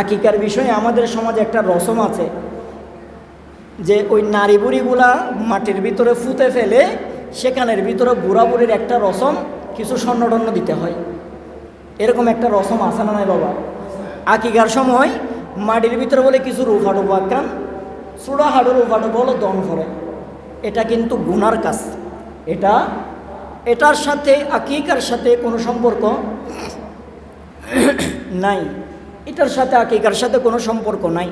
আকিকার বিষয়ে আমাদের সমাজে একটা রসম আছে যে ওই নারী বুড়িগুলা মাটির ভিতরে ফুতে ফেলে সেখানের ভিতরে বুড়া বুড়ির একটা রসম কিছু স্বর্ণটন্ন দিতে হয়। এরকম একটা রসম আছে না নাই বাবা? আকিকার সময় মাটির ভিতরে বলে কিছু রুফাডু বাক্কান চূড়া হাডু রুফাডু বলো দন করে এটা কিন্তু গুনার কাজ। এটা, এটার সাথে আকিকার সাথে কোনো সম্পর্ক নাই। এটার সাথে আকিকার সাথে কোনো সম্পর্ক নাই।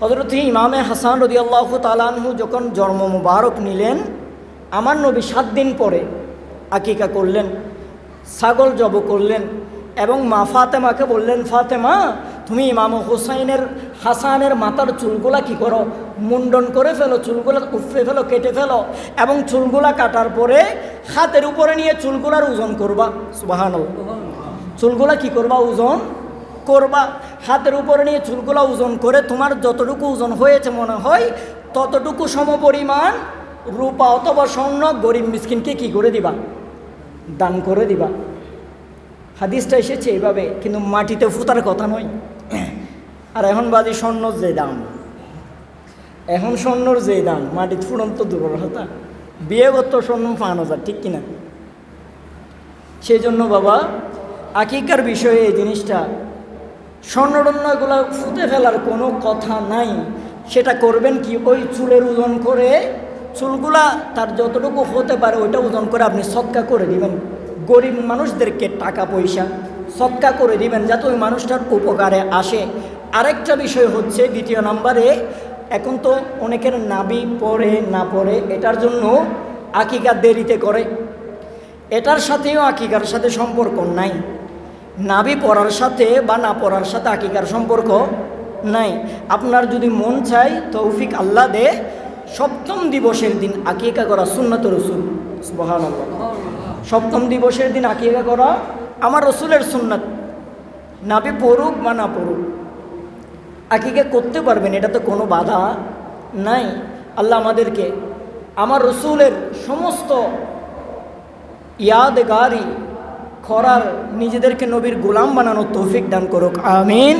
হজরত ইমামে হাসান রদি আল্লাহ তালানহু যখন জন্ম মুবারক নিলেন, আমার নবী সাত দিন পরে আকিকা করলেন, ছাগল জব করলেন এবং মা ফাতেমাকে বললেন, ফাতেমা, তুমি ইমাম হুসাইনের, হাসানের মাথার চুলগুলা কি করো? মুন্ডন করে ফেলো, চুলগুলা উফরে ফেলো, কেটে ফেলো এবং চুলগুলা কাটার পরে হাতের উপরে নিয়ে চুলগুলার ওজন করবা। সুবাহান চুলগুলা কি করবা? ওজন করবা, হাতের উপরে নিয়ে চুলগুলা ওজন করে তোমার যতটুকু ওজন হয়েছে মনে হয়, ততটুকু সমপরিমাণ রূপা অথবা স্বর্ণ গরিব মিসকিনকে কি করে দিবা? দান করে দিবা। হাদিসটা এসেছে এইভাবে, কিন্তু মাটিতে ফুতার কথা নয়। আর এখন বাজি স্বর্ণ যে দাম। এখন স্বর্ণর যে দাম, মাটি ফুড়ন্ত দূরের হতা বিয়ে করতো স্বর্ণ পাঁচ হাজার, ঠিক কিনা? সেই জন্য বাবা, আকিকার বিষয়ে এই জিনিসটা স্বর্ণটন্যগুলো ফুটে ফেলার কোনো কথা নাই। সেটা করবেন কি? ওই চুলের ওজন করে, চুলগুলা তার যতটুকু হতে পারে ওইটা ওজন করে আপনি সৎকা করে দিবেন। গরিব মানুষদেরকে টাকা, পয়সা সৎকা করে দিবেন যাতে ওই মানুষটার উপকারে আসে। আরেকটা বিষয় হচ্ছে, দ্বিতীয় নাম্বারে, এখন তো অনেকের নাবি পড়ে না পড়ে এটার জন্য আকিকা দেরিতে করে। এটার সাথেও আকিকার সাথে সম্পর্ক নাই। নাবি পড়ার সাথে বা না পড়ার সাথে আকিকার সম্পর্ক নাই। আপনার যদি মন চাই তৌফিক আল্লাহ দে, সপ্তম দিবসের দিন আকিকা করা সুন্নত রসুল। সপ্তম দিবসের দিন আকিকা করা আমার রসুলের সুন্নত। নাবি পড়ুক বা না পড়ুক, আকিকা করতে পারবেন, এটা তো কোনো বাধা নাই। আল্লাহ আমাদেরকে আমার রসুলের সমস্ত ইয়াদগারি করার নিজেদেরকে নবীর গোলাম বানানোর তৌফিক দান করুক আমিন।